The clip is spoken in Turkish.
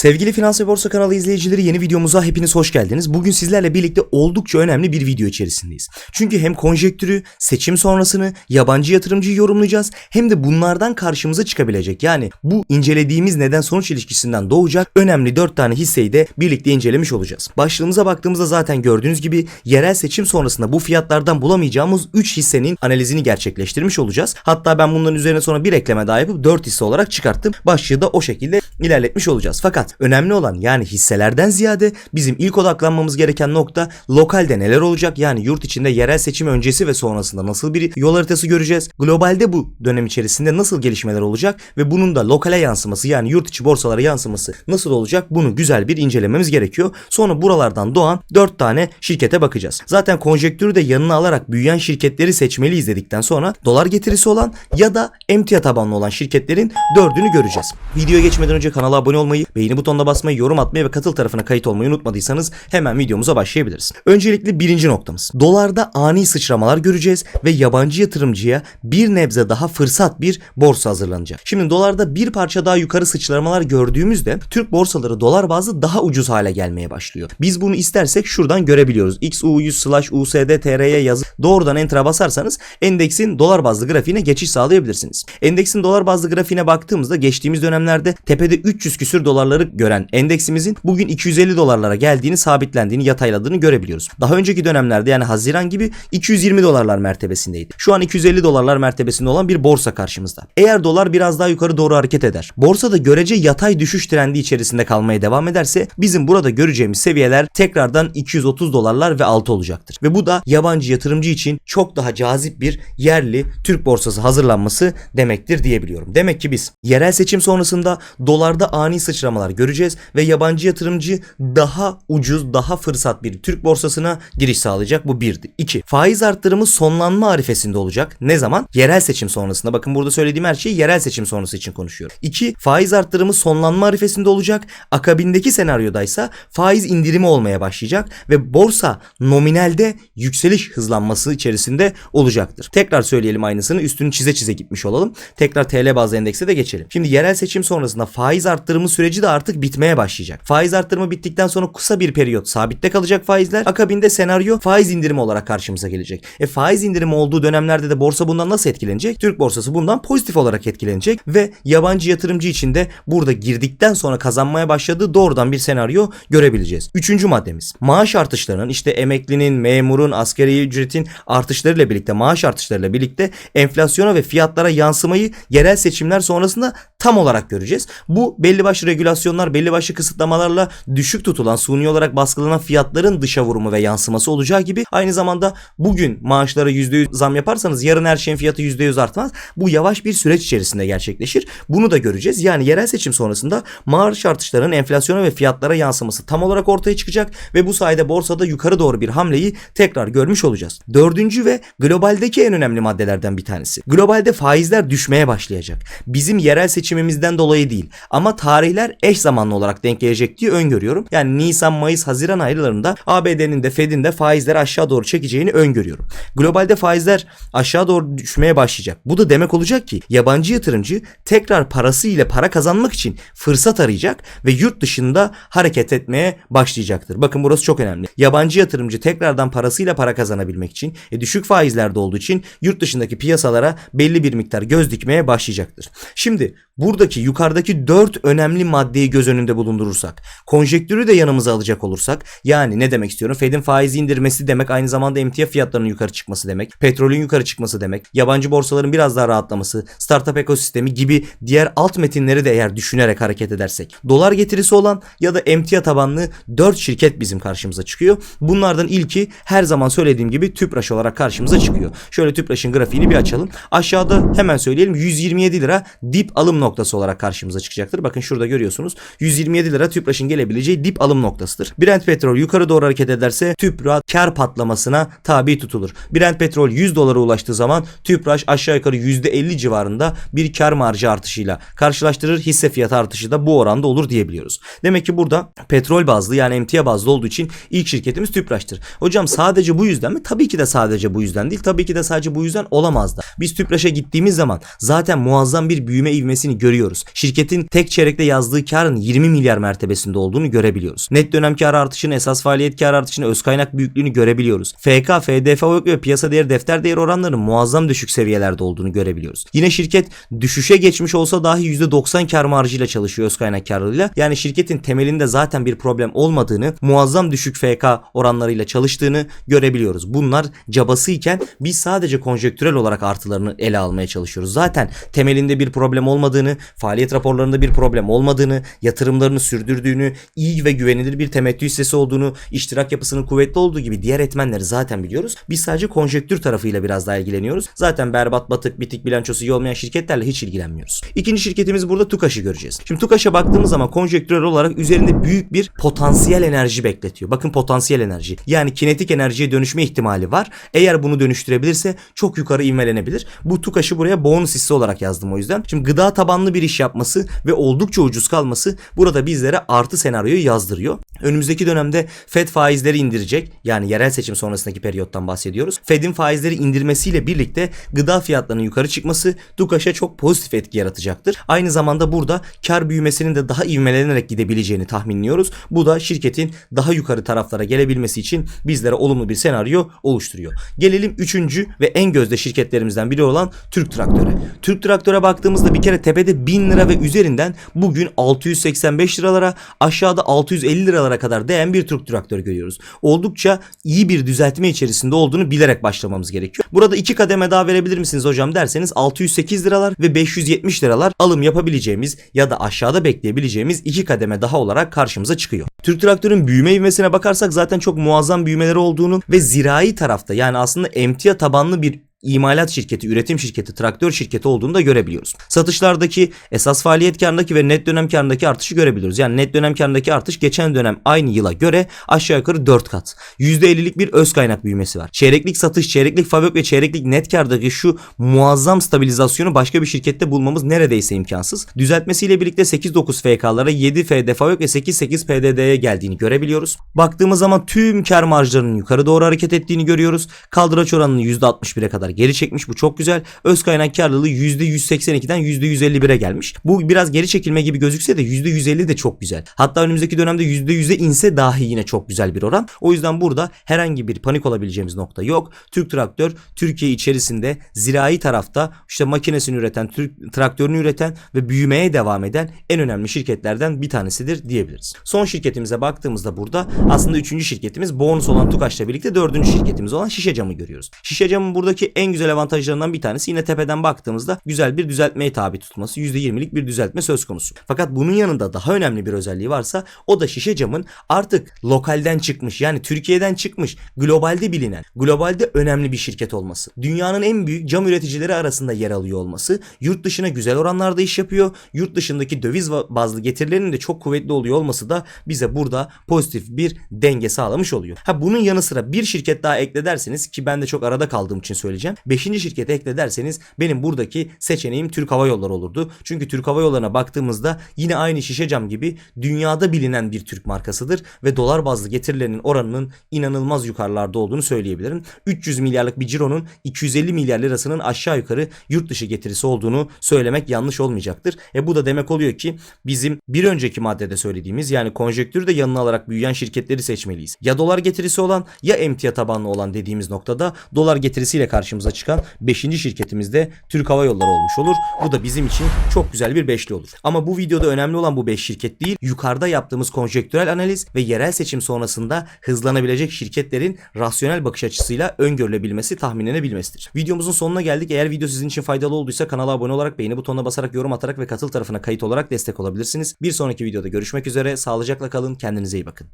Sevgili Finans ve Borsa kanalı izleyicileri yeni videomuza hepiniz hoş geldiniz. Bugün sizlerle birlikte oldukça önemli bir video içerisindeyiz. Çünkü hem konjektürü, seçim sonrasını, yabancı yatırımcıyı yorumlayacağız hem de bunlardan karşımıza çıkabilecek yani bu incelediğimiz neden sonuç ilişkisinden doğacak önemli 4 tane hisseyi de birlikte incelemiş olacağız. Başlığımıza baktığımızda zaten gördüğünüz gibi yerel seçim sonrasında bu fiyatlardan bulamayacağımız 3 hissenin analizini gerçekleştirmiş olacağız. Hatta ben bunların üzerine sonra bir ekleme daha yapıp 4 hisse olarak çıkarttım. Başlığı da o şekilde ilerletmiş olacağız. Fakat önemli olan yani hisselerden ziyade bizim ilk odaklanmamız gereken nokta lokalde neler olacak? Yani yurt içinde yerel seçim öncesi ve sonrasında nasıl bir yol haritası göreceğiz? Globalde bu dönem içerisinde nasıl gelişmeler olacak ve bunun da lokale yansıması yani yurt içi borsalara yansıması nasıl olacak? Bunu güzel bir incelememiz gerekiyor. Sonra buralardan doğan 4 tane şirkete bakacağız. Zaten konjektürü de yanına alarak büyüyen şirketleri seçmeli izledikten sonra dolar getirisi olan ya da emtia tabanlı olan şirketlerin dördünü göreceğiz. Videoya geçmeden önce kanala abone olmayı, beğeni butonuna basmayı, yorum atmayı ve katıl tarafına kayıt olmayı unutmadıysanız hemen videomuza başlayabiliriz. Öncelikle birinci noktamız. Dolarda ani sıçramalar göreceğiz ve yabancı yatırımcıya bir nebze daha fırsat bir borsa hazırlanacak. Şimdi dolarda bir parça daha yukarı sıçramalar gördüğümüzde Türk borsaları dolar bazlı daha ucuz hale gelmeye başlıyor. Biz bunu istersek şuradan görebiliyoruz. XU100 slash USD TR'ye yazıp doğrudan enter'a basarsanız endeksin dolar bazlı grafiğine geçiş sağlayabilirsiniz. Endeksin dolar bazlı grafiğine baktığımızda geçtiğimiz dönemlerde tepede 300 küsür dolarları gören endeksimizin bugün 250 dolarlara geldiğini, sabitlendiğini, yatayladığını görebiliyoruz. Daha önceki dönemlerde yani Haziran gibi 220 dolarlar mertebesindeydi. Şu an 250 dolarlar mertebesinde olan bir borsa karşımızda. Eğer dolar biraz daha yukarı doğru hareket eder, borsada görece yatay düşüş trendi içerisinde kalmaya devam ederse bizim burada göreceğimiz seviyeler tekrardan 230 dolarlar ve altı olacaktır. Ve bu da yabancı yatırımcı için çok daha cazip bir yerli Türk borsası hazırlanması demektir diyebiliyorum. Demek ki biz yerel seçim sonrasında dolarda ani sıçramalar göreceğiz ve yabancı yatırımcı daha ucuz, daha fırsat bir Türk borsasına giriş sağlayacak. Bu birdi. İki, faiz arttırımı sonlanma arifesinde olacak. Ne zaman? Yerel seçim sonrasında. Bakın burada söylediğim her şey yerel seçim sonrası için konuşuyorum. İki, faiz arttırımı sonlanma arifesinde olacak. Akabindeki senaryodaysa faiz indirimi olmaya başlayacak ve borsa nominalde yükseliş hızlanması içerisinde olacaktır. Tekrar söyleyelim aynısını üstünü çize çize gitmiş olalım. Tekrar TL bazlı endekse de geçelim. Şimdi yerel seçim sonrasında faiz arttırımı süreci de artık bitmeye başlayacak. Faiz arttırımı bittikten sonra kısa bir periyot sabitte kalacak faizler. Akabinde senaryo faiz indirimi olarak karşımıza gelecek. E faiz indirimi olduğu dönemlerde de borsa bundan nasıl etkilenecek? Türk borsası bundan pozitif olarak etkilenecek ve yabancı yatırımcı için de burada girdikten sonra kazanmaya başladığı doğrudan bir senaryo görebileceğiz. Üçüncü maddemiz. Maaş artışlarının işte emeklinin, memurun, askeri ücretin artışlarıyla birlikte maaş artışlarıyla birlikte enflasyona ve fiyatlara yansımayı yerel seçimler sonrasında tam olarak göreceğiz. Bu belli başlı regülasyonlar, belli başlı kısıtlamalarla düşük tutulan, suni olarak baskılanan fiyatların dışa vurumu ve yansıması olacağı gibi aynı zamanda bugün maaşlara %100 zam yaparsanız yarın her şeyin fiyatı %100 artmaz. Bu yavaş bir süreç içerisinde gerçekleşir. Bunu da göreceğiz. Yani yerel seçim sonrasında maaş artışlarının enflasyona ve fiyatlara yansıması tam olarak ortaya çıkacak ve bu sayede borsada yukarı doğru bir hamleyi tekrar görmüş olacağız. Dördüncü ve globaldeki en önemli maddelerden bir tanesi. Globalde faizler düşmeye başlayacak. Bizim yerel seçimimizden dolayı değil ama tarihler eş zamanlı olarak denk gelecek diye öngörüyorum. Yani Nisan, Mayıs, Haziran aylarında ABD'nin de Fed'in de faizleri aşağı doğru çekeceğini öngörüyorum. Globalde faizler aşağı doğru düşmeye başlayacak. Bu da demek olacak ki yabancı yatırımcı tekrar parası ile para kazanmak için fırsat arayacak ve yurt dışında hareket etmeye başlayacaktır. Bakın burası çok önemli. Yabancı yatırımcı tekrardan parasıyla para kazanabilmek için e, düşük faizlerde olduğu için yurt dışındaki piyasalara belli bir miktar göz dikmeye başlayacaktır. Şimdi buradaki yukarıdaki 4 önemli maddeyi göz önünde bulundurursak, konjektürü de yanımıza alacak olursak, yani ne demek istiyorum? Fed'in faizi indirmesi demek aynı zamanda emtia fiyatlarının yukarı çıkması demek, petrolün yukarı çıkması demek, yabancı borsaların biraz daha rahatlaması, startup ekosistemi gibi diğer alt metinleri de eğer düşünerek hareket edersek, dolar getirisi olan ya da emtia tabanlı 4 şirket bizim karşımıza çıkıyor. Bunlardan ilki her zaman söylediğim gibi Tüpraş olarak karşımıza çıkıyor. Şöyle Tüpraş'ın grafiğini bir açalım. Aşağıda hemen söyleyelim 127 lira dip alım noktası olarak karşımıza çıkacaktır. Bakın şurada görüyorsunuz. 127 lira Tüpraş'ın gelebileceği dip alım noktasıdır. Brent petrol yukarı doğru hareket ederse Tüpraş kar patlamasına tabi tutulur. Brent petrol 100 dolara ulaştığı zaman Tüpraş aşağı yukarı %50 civarında bir kar marjı artışıyla karşılaştırır. Hisse fiyatı artışı da bu oranda olur diyebiliyoruz. Demek ki burada petrol bazlı yani emtia bazlı olduğu için ilk şirketimiz Tüpraş'tır. Hocam sadece bu yüzden mi? Tabii ki de sadece bu yüzden değil. Tabii ki de sadece bu yüzden olamaz da. Biz Tüpraş'a gittiğimiz zaman zaten muazzam bir büyüme ivmesini görüyoruz. Şirketin tek çeyrekte yazdığı karın 20 milyar mertebesinde olduğunu görebiliyoruz. Net dönem kar artışını, esas faaliyet kar artışını, öz kaynak büyüklüğünü görebiliyoruz. FK, FDF ve piyasa değeri defter değeri oranlarının muazzam düşük seviyelerde olduğunu görebiliyoruz. Yine şirket düşüşe geçmiş olsa dahi %90 kar marjıyla çalışıyor öz kaynak karlılığıyla. Yani şirketin temelinde zaten bir problem olmadığını, muazzam düşük FK oranlarıyla çalıştığını görebiliyoruz. Bunlar cabasıyken biz sadece konjektürel olarak artılarını ele almaya çalışıyoruz. Zaten temelinde bir problem olmadığını, faaliyet raporlarında bir problem olmadığını, yatırımlarını sürdürdüğünü, iyi ve güvenilir bir temettü hissesi olduğunu, iştirak yapısının kuvvetli olduğu gibi diğer etmenleri zaten biliyoruz. Biz sadece konjektür tarafıyla biraz daha ilgileniyoruz. Zaten berbat, batık, bitik bilançosu iyi olmayan şirketlerle hiç ilgilenmiyoruz. İkinci şirketimiz burada TUKAŞ'ı göreceğiz. Şimdi TUKAŞ'a baktığımız zaman konjektürel olarak üzerinde büyük bir potansiyel enerji bekletiyor. Bakın potansiyel enerji. Yani kinetik enerjiye dönüşme ihtimali var. Eğer bunu dönüştürebilirse çok yukarı ivmelenebilir. Bu TUKAŞ'ı buraya bonus hisse olarak yazdım o yüzden. Şimdi gıda tabanlı bir iş yapması ve oldukça ucuz kalması burada bizlere artı senaryoyu yazdırıyor. Önümüzdeki dönemde Fed faizleri indirecek. Yani yerel seçim sonrasındaki periyottan bahsediyoruz. Fed'in faizleri indirmesiyle birlikte gıda fiyatlarının yukarı çıkması TUKAŞ'a çok pozitif etki yaratacaktır. Aynı zamanda burada kar büyümesinin de daha ivmelenerek gidebileceğini tahminliyoruz. Bu da şirketin daha yukarı taraflara gelebilmesi için bizlere olumlu bir senaryo oluşturuyor. Gelelim üçüncü ve en gözde şirketlerimizden biri olan Türk Traktör'e. Türk Traktör'e baktığımızda bir kere tepede 1000 lira ve üzerinden bugün 685 liralara aşağıda 650 liralara kadar değen bir Türk Traktör görüyoruz. Oldukça iyi bir düzeltme içerisinde olduğunu bilerek başlamamız gerekiyor. Burada iki kademe daha verebilir misiniz hocam derseniz 608 liralar ve 570 liralar alım yapabileceğimiz ya da aşağıda bekleyebileceğimiz iki kademe daha olarak karşımıza çıkıyor. Türk Traktör'ün büyüme ivmesine bakarsak zaten çok muazzam büyümeleri olduğunu ve zirai tarafta yani aslında emtia tabanlı bir imalat şirketi, üretim şirketi, traktör şirketi olduğunu da görebiliyoruz. Satışlardaki esas faaliyet karındaki ve net dönem karındaki artışı görebiliyoruz. Yani net dönem karındaki artış geçen dönem aynı yıla göre aşağı yukarı 4 kat. %50'lik bir öz kaynak büyümesi var. Çeyreklik satış, çeyreklik fabrik ve çeyreklik net kardaki şu muazzam stabilizasyonu başka bir şirkette bulmamız neredeyse imkansız. Düzeltmesiyle birlikte 8-9 FK'lara 7 FD fabrik ve 8-8 PDD'ye geldiğini görebiliyoruz. Baktığımız zaman tüm kar marjlarının yukarı doğru hareket ettiğini görüyoruz. Kaldıraç oranını %61'e kadar geri çekmiş. Bu çok güzel. Öz kaynak karlılığı %182'den %151'e gelmiş. Bu biraz geri çekilme gibi gözükse de %150 de çok güzel. Hatta önümüzdeki dönemde %100'e inse dahi yine çok güzel bir oran. O yüzden burada herhangi bir panik olabileceğimiz nokta yok. Türk Traktör Türkiye içerisinde zirai tarafta işte makinesini üreten, Türk traktörünü üreten ve büyümeye devam eden en önemli şirketlerden bir tanesidir diyebiliriz. Son şirketimize baktığımızda burada aslında üçüncü şirketimiz bonus olan TUKAŞ'la birlikte dördüncü şirketimiz olan Şişe Camı görüyoruz. Şişe Cam'ın buradaki en güzel avantajlarından bir tanesi yine tepeden baktığımızda güzel bir düzeltmeye tabi tutulması. %20'lik bir düzeltme söz konusu. Fakat bunun yanında daha önemli bir özelliği varsa o da şişe camın artık lokalden çıkmış yani Türkiye'den çıkmış globalde bilinen, globalde önemli bir şirket olması. Dünyanın en büyük cam üreticileri arasında yer alıyor olması, yurt dışına güzel oranlarda iş yapıyor, yurt dışındaki döviz bazlı getirilerinin de çok kuvvetli oluyor olması da bize burada pozitif bir denge sağlamış oluyor. Ha bunun yanı sıra bir şirket daha ekle derseniz ki ben de çok arada kaldığım için söyleyeceğim. Beşinci şirkete ekle derseniz benim buradaki seçeneğim Türk Hava Yolları olurdu. Çünkü Türk Hava Yolları'na baktığımızda yine aynı şişe cam gibi dünyada bilinen bir Türk markasıdır ve dolar bazlı getirilerinin oranının inanılmaz yukarılarda olduğunu söyleyebilirim. 300 milyarlık bir cironun 250 milyar lirasının aşağı yukarı yurt dışı getirisi olduğunu söylemek yanlış olmayacaktır. E bu da demek oluyor ki bizim bir önceki maddede söylediğimiz yani konjektürü de yanına alarak büyüyen şirketleri seçmeliyiz. Ya dolar getirisi olan ya emtia tabanlı olan dediğimiz noktada dolar getirisiyle karşımıza çıkan 5. şirketimiz de Türk Hava Yolları olmuş olur. Bu da bizim için çok güzel bir beşli olur. Ama bu videoda önemli olan bu 5 şirket değil, yukarıda yaptığımız konjektürel analiz ve yerel seçim sonrasında hızlanabilecek şirketlerin rasyonel bakış açısıyla öngörülebilmesi, tahminlenebilmesidir. Videomuzun sonuna geldik. Eğer video sizin için faydalı olduysa kanala abone olarak, beğeni butonuna basarak, yorum atarak ve katıl tarafına kayıt olarak destek olabilirsiniz. Bir sonraki videoda görüşmek üzere. Sağlıcakla kalın. Kendinize iyi bakın.